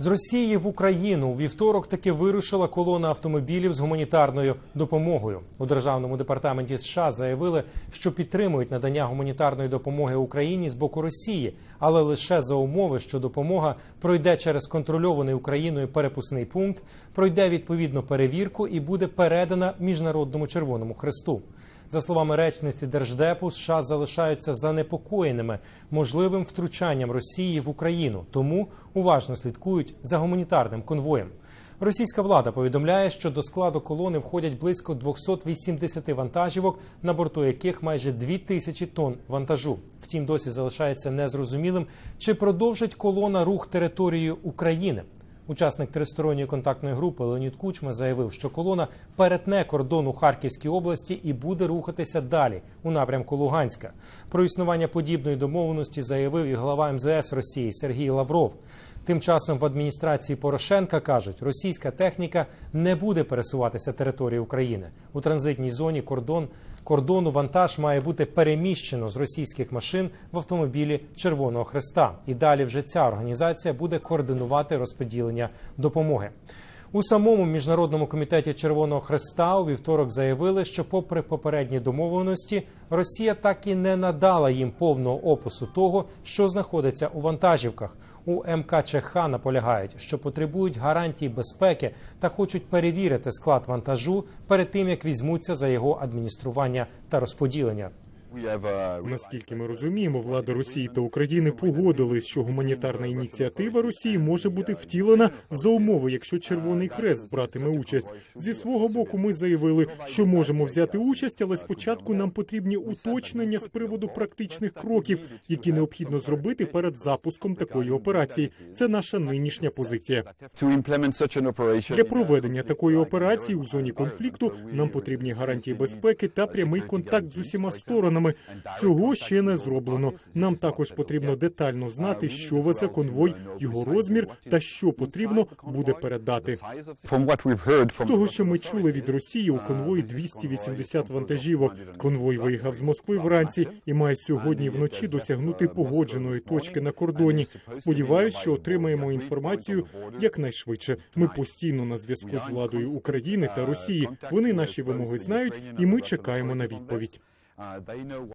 З Росії в Україну у вівторок таки вирушила колона автомобілів з гуманітарною допомогою. У державному департаменті США заявили, що підтримують надання гуманітарної допомоги Україні з боку Росії, але лише за умови, що допомога пройде через контрольований Україною перепускний пункт, пройде відповідну перевірку і буде передана міжнародному Червоному Хресту. За словами речниці Держдепу, США залишаються занепокоєними можливим втручанням Росії в Україну, тому уважно слідкують за гуманітарним конвоєм. Російська влада повідомляє, що до складу колони входять близько 280 вантажівок, на борту яких майже 2 тисячі тонн вантажу. Втім, досі залишається незрозумілим, чи продовжить колона рух територією України. Учасник тристоронньої контактної групи Леонід Кучма заявив, що колона перетне кордон у Харківській області і буде рухатися далі у напрямку Луганська. Про існування подібної домовленості заявив і глава МЗС Росії Сергій Лавров. Тим часом в адміністрації Порошенка кажуть, російська техніка не буде пересуватися територією України у транзитній зоні. Кордон кордону вантаж має бути переміщено з російських машин в автомобілі Червоного Хреста. І далі вже ця організація буде координувати розподілення допомоги. У самому міжнародному комітеті Червоного Хреста у вівторок заявили, що, попри попередні домовленості, Росія так і не надала їм повного опису того, що знаходиться у вантажівках. У МКЧХ наполягають, що потребують гарантій безпеки та хочуть перевірити склад вантажу перед тим, як візьмуться за його адміністрування та розподілення. Наскільки ми розуміємо, влада Росії та України погодились, що гуманітарна ініціатива Росії може бути втілена за умови, якщо Червоний Хрест братиме участь. Зі свого боку, ми заявили, що можемо взяти участь, але спочатку нам потрібні уточнення з приводу практичних кроків, які необхідно зробити перед запуском такої операції. Це наша нинішня позиція. Для проведення такої операції у зоні конфлікту нам потрібні гарантії безпеки та прямий контакт з усіма сторонами. Цього ще не зроблено. Нам також потрібно детально знати, що везе конвой, його розмір та що потрібно буде передати. З того, що ми чули від Росії, у конвої 280 вантажівок. Конвой виїхав з Москви вранці і має сьогодні вночі досягнути погодженої точки на кордоні. Сподіваюсь, що отримаємо інформацію якнайшвидше. Ми постійно на зв'язку з владою України та Росії. Вони наші вимоги знають, і ми чекаємо на відповідь. Uh, they know